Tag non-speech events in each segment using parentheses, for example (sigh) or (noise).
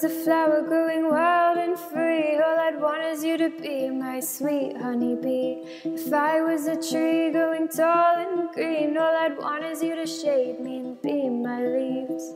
was a flower growing wild and free, all I'd want is you to be my sweet honeybee. If I was a tree growing tall and green, all I'd want is you to shade me and be my leaves.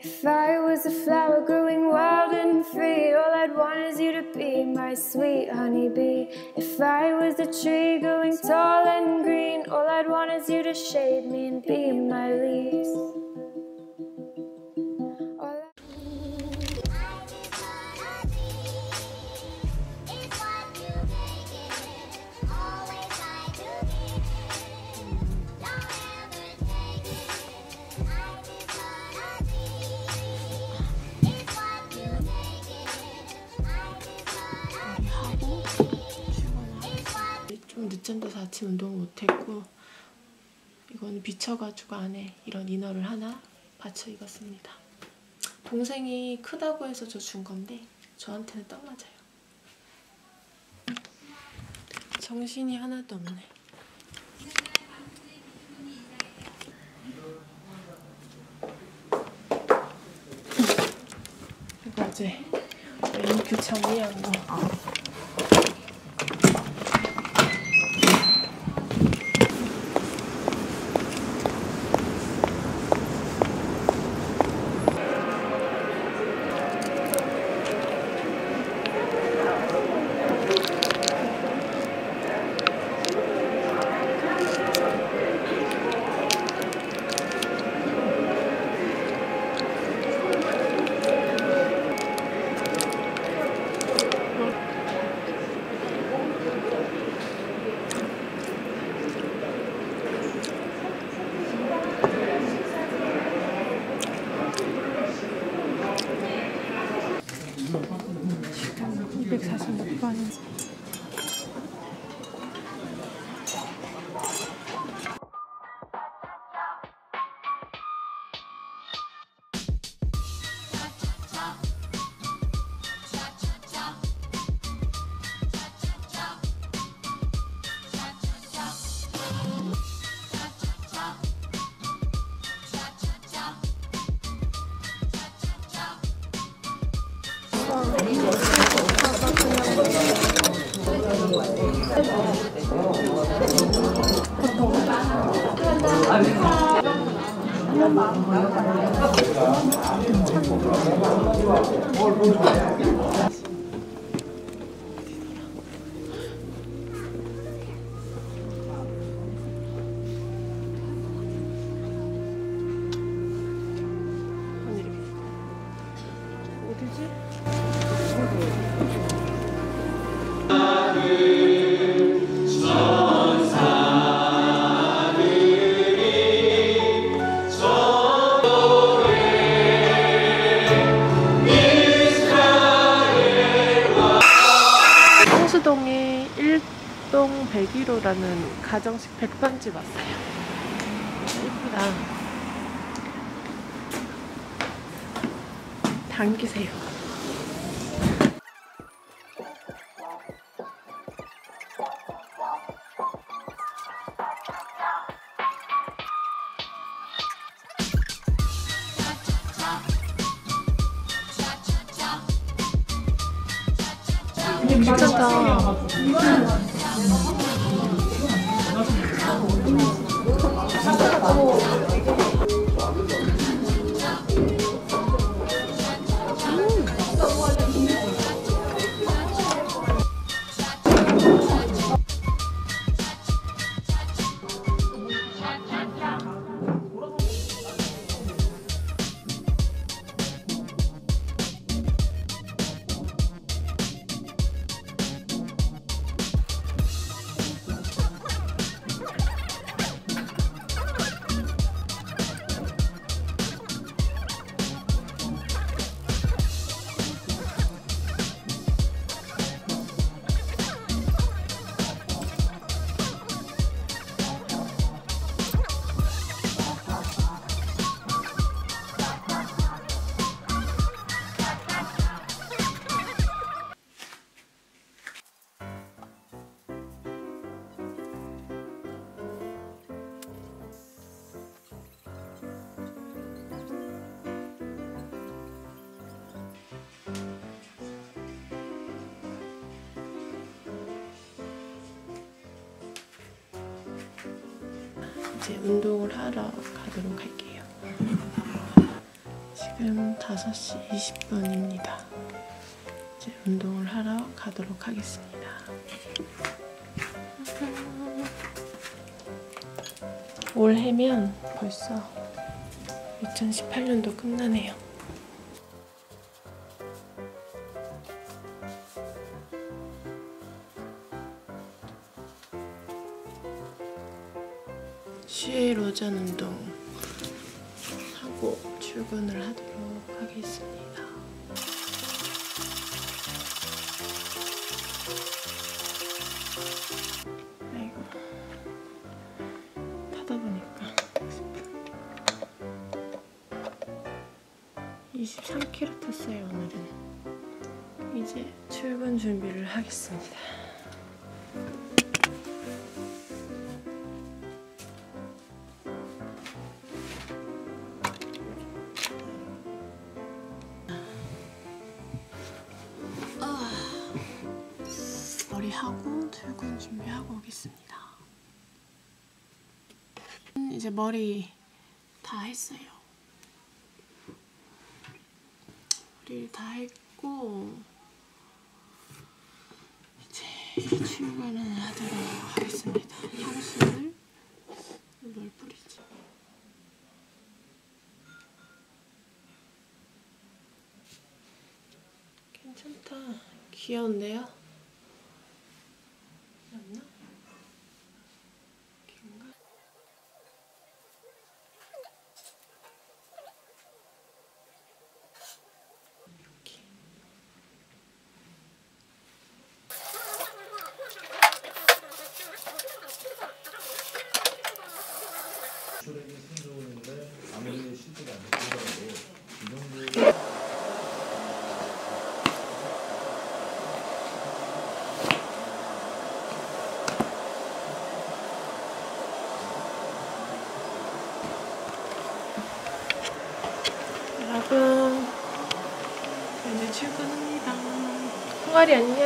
If I was a flower growing wild and free, all I'd want is you to be my sweet honeybee. If I was a tree growing tall and green, all I'd want is you to shade me and be my leaves. 늦잠 자서 아침 운동을 못했고 이건 비쳐가지고 안에 이런 이너를 하나 받쳐 입었습니다. 동생이 크다고 해서 저 준 건데 저한테는 딱 맞아요. 정신이 하나도 없네. 이거 어제 랭큐 정리한 거. 어디지? 1동 101호라는 가정식 백반집 왔어요. 예쁘다. 당기세요. 이제 운동을 하러 가도록 할게요. 지금 5시 20분입니다. 이제 운동을 하러 가도록 하겠습니다. 올해면 벌써 2018년도 끝나네요. 슈에일 오전 운동 하고 출근을 하도록 하겠습니다. 아이고 타다 보니까 23km 탔어요 오늘은 이제 출근 준비를 하겠습니다. 머리 하고 출근 준비하고 오겠습니다. 음, 이제 머리 다 했어요. 머리를 다 했고 이제 출근을 하도록 하겠습니다. 향수를 뭘 뿌리지? 괜찮다. 귀여운데요? 맞나? 긴가? 이렇게. 수력이 생존인데 아무리 실제가 안 되더라도 이 정도 여러분 이제 출근합니다. 홍아리 안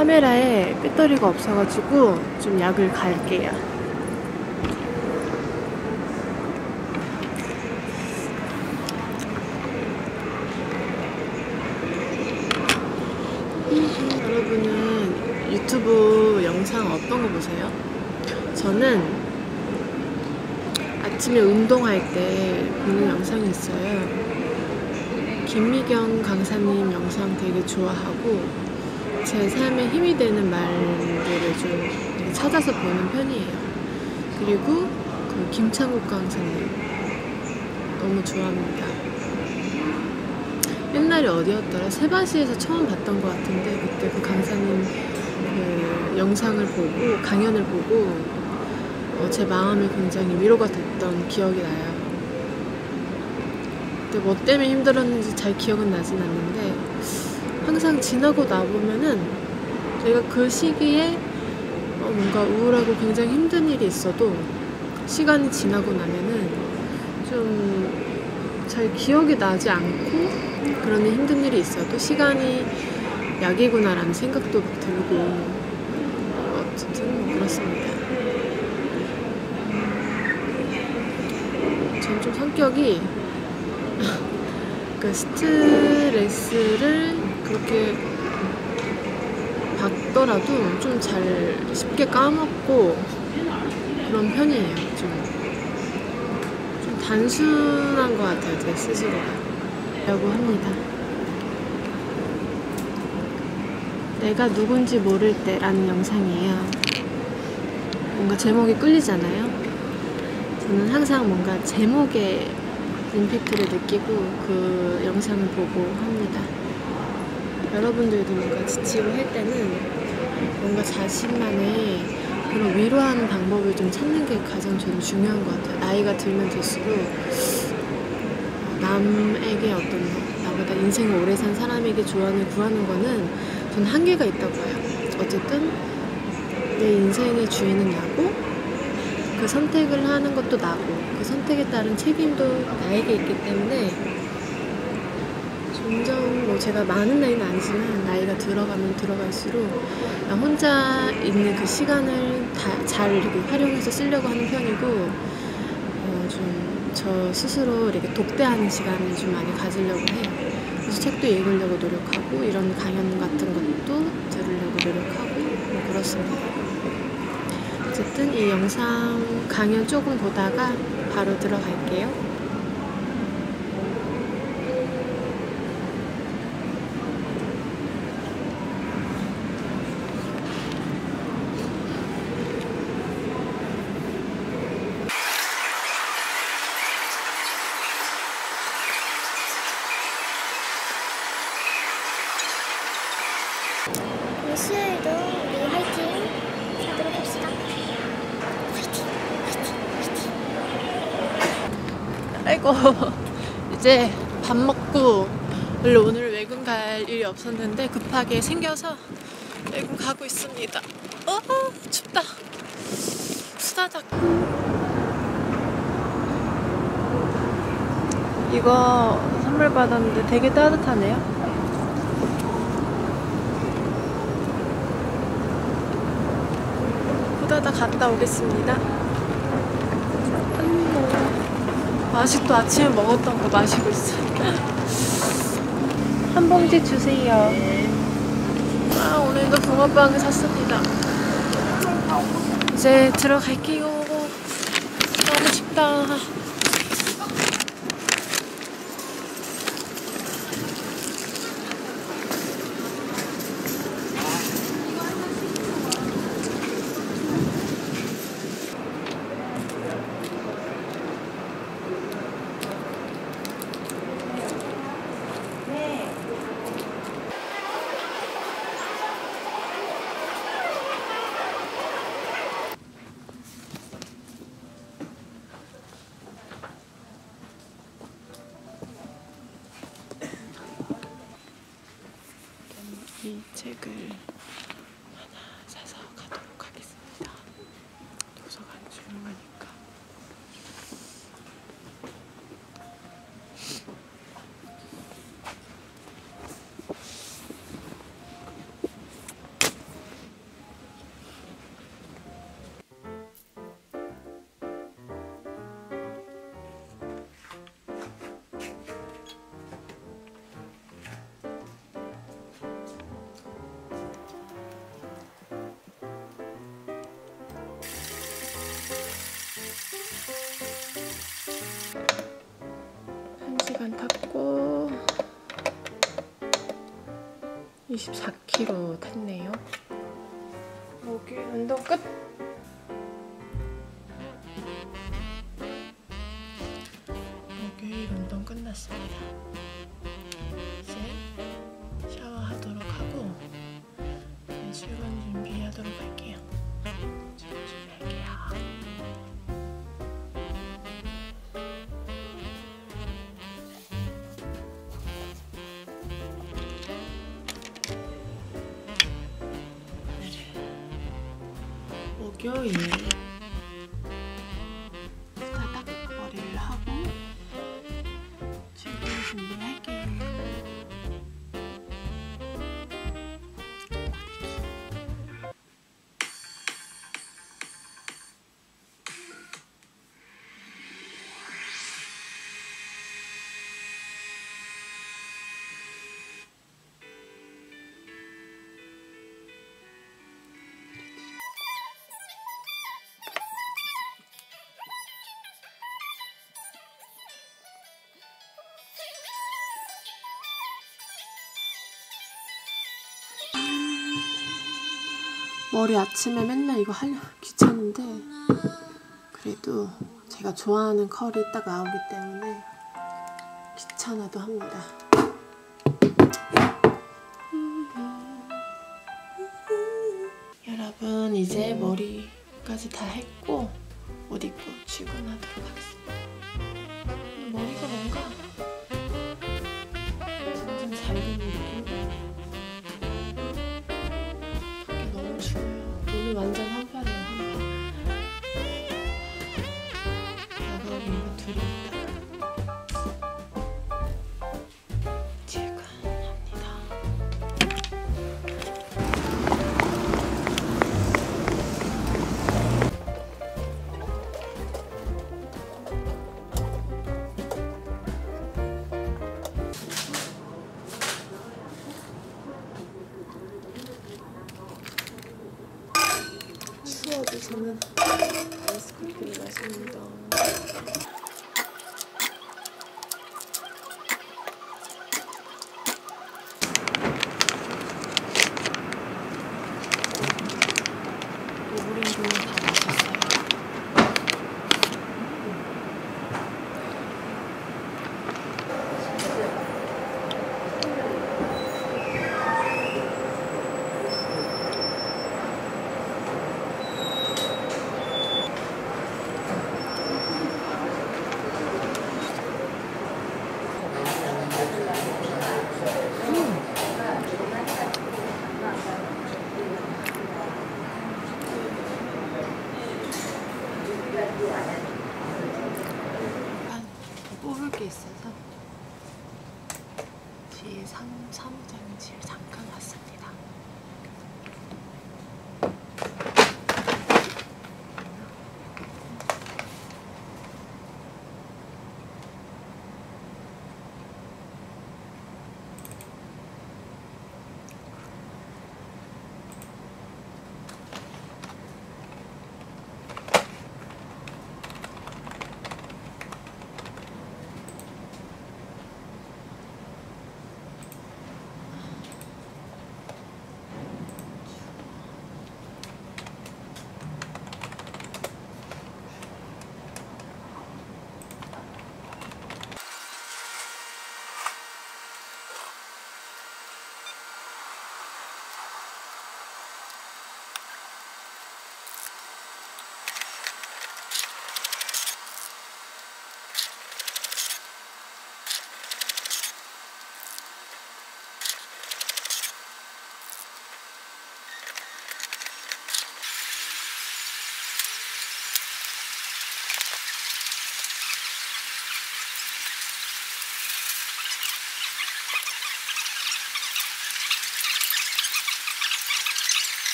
카메라에 배터리가 없어가지고 좀 약을 갈게요. 여러분은 유튜브 영상 어떤 거 보세요? 저는 아침에 운동할 때 보는 영상이 있어요. 김미경 강사님 영상 되게 좋아하고 제 삶에 힘이 되는 말들을 좀 찾아서 보는 편이에요. 그리고 그 김창국 강사님 너무 좋아합니다. 옛날에 어디였더라? 세바시에서 처음 봤던 것 같은데 그때 그 강사님 그 영상을 보고 강연을 보고 어, 제 마음이 굉장히 위로가 됐던 기억이 나요. 그때 뭐 때문에 힘들었는지 잘 기억은 나진 않는데 항상 지나고 나보면은 제가 그 시기에 어, 뭔가 우울하고 굉장히 힘든 일이 있어도 시간이 지나고 나면은 좀 잘 기억이 나지 않고 그런 힘든 일이 있어도 시간이 약이구나라는 생각도 막 들고 어쨌든 뭐 그렇습니다. 전 좀 성격이 (laughs) 그 스트레스를 그렇게 봤더라도 좀 잘 쉽게 까먹고 그런 편이에요. 좀, 좀 단순한 것 같아요. 제 스스로가. 라고 합니다. 내가 누군지 모를 때라는 영상이에요. 뭔가 제목이 끌리잖아요. 저는 항상 뭔가 제목에 임팩트를 느끼고 그 영상을 보고 합니다. 여러분들도 뭔가 지치고 할 때는 뭔가 자신만의 그런 위로하는 방법을 좀 찾는 게 가장 저는 중요한 것 같아요. 나이가 들면 들수록 남에게 어떤 나보다 인생을 오래 산 사람에게 조언을 구하는 거는 저는 한계가 있다고 봐요. 어쨌든 내 인생의 주인은 나고 그 선택을 하는 것도 나고 그 선택에 따른 책임도 나에게 있기 때문에 점점 뭐 제가 많은 나이는 아니지만 나이가 들어가면 들어갈수록 나 혼자 있는 그 시간을 다 잘 이렇게 활용해서 쓰려고 하는 편이고 어, 좀 저 스스로 이렇게 독대하는 시간을 좀 많이 가지려고 해요. 그래서 책도 읽으려고 노력하고 이런 강연 같은 것도 들으려고 노력하고 뭐 그렇습니다. 어쨌든 이 영상 강연 조금 보다가 바로 들어갈게요. 수요일도 우리 화이팅 하도록 합시다. 화이팅, 화이팅, 화이팅. 아이고 이제 밥 먹고 원래 오늘 외근 갈 일이 없었는데 급하게 생겨서 외근 가고 있습니다. 어 춥다. 수다닥. 이거 선물 받았는데 되게 따뜻하네요. 후다닥 갔다 오겠습니다. 아직도 아침에 먹었던 거 마시고 있어. 한 봉지 주세요. 아, 오늘도 붕어빵을 샀습니다. 이제 들어갈게요. 너무 춥다. 24km 탔네요. 목요일 운동 끝. 목요 머리 아침에 맨날 이거 하려 (laughs) 귀찮은데 그래도 제가 좋아하는 컬이 딱 나오기 때문에 귀찮아도 합니다. 여러분 이제 머리까지 다 했고 옷 입고 출근하도록 하겠습니다. 머리가 뭔가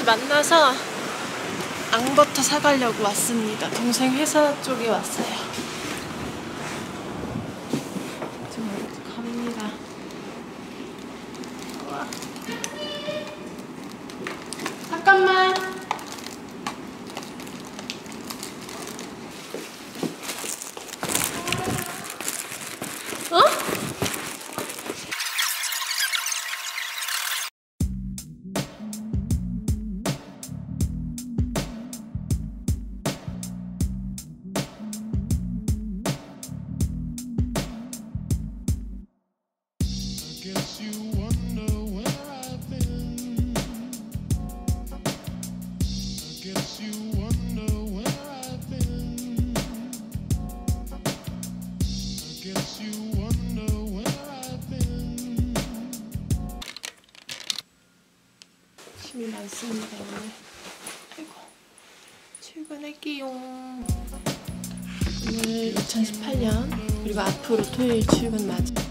같이 만나서 앙버터 사가려고 왔습니다. 동생 회사 쪽에 왔어요. 2018년 그리고 앞으로 토요일 출근 맞이.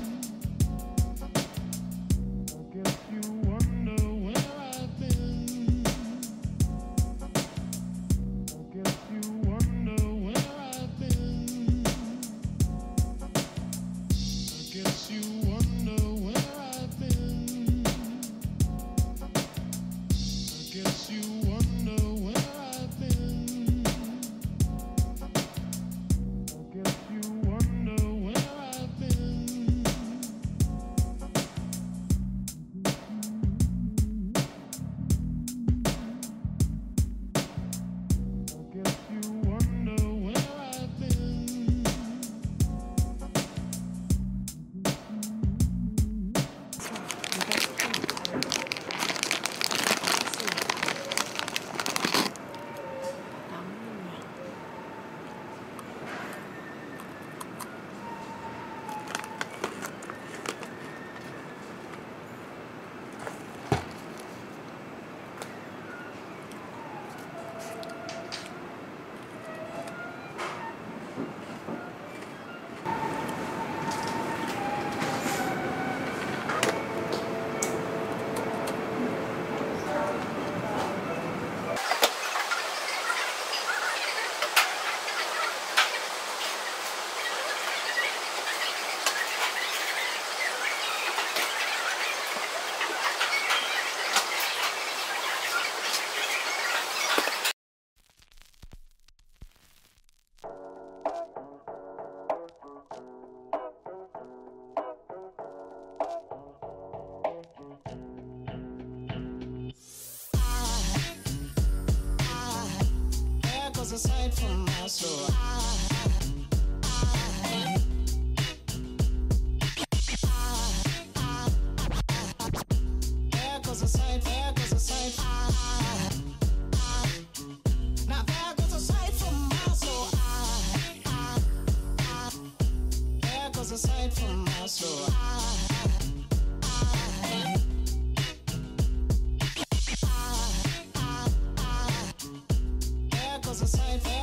as a side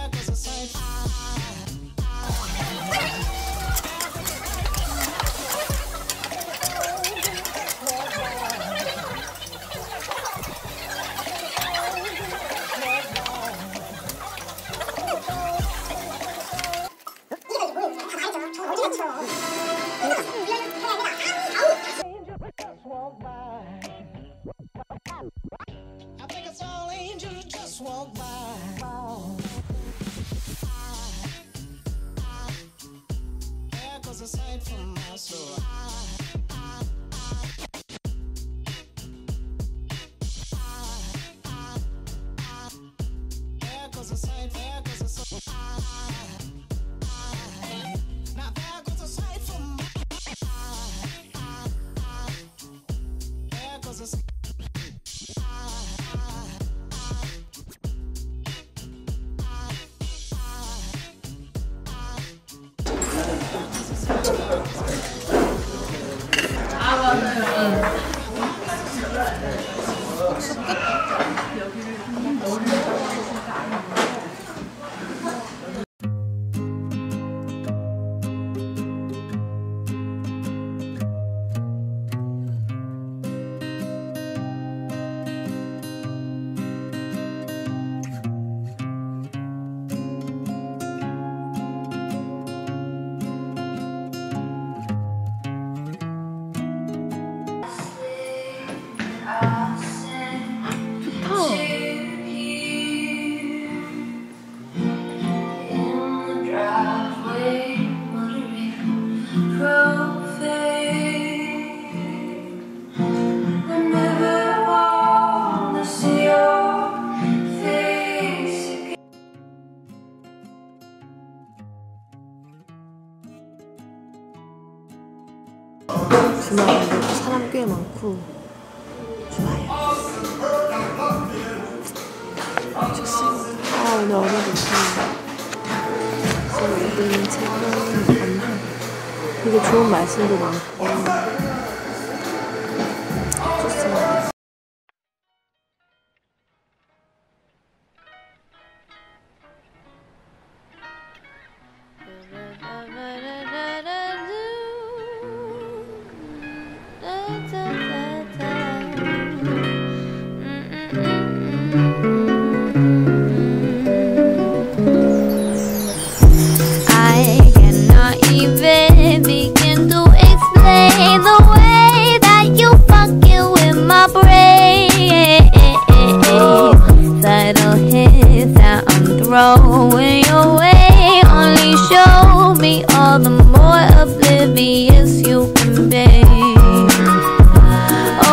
Let's go.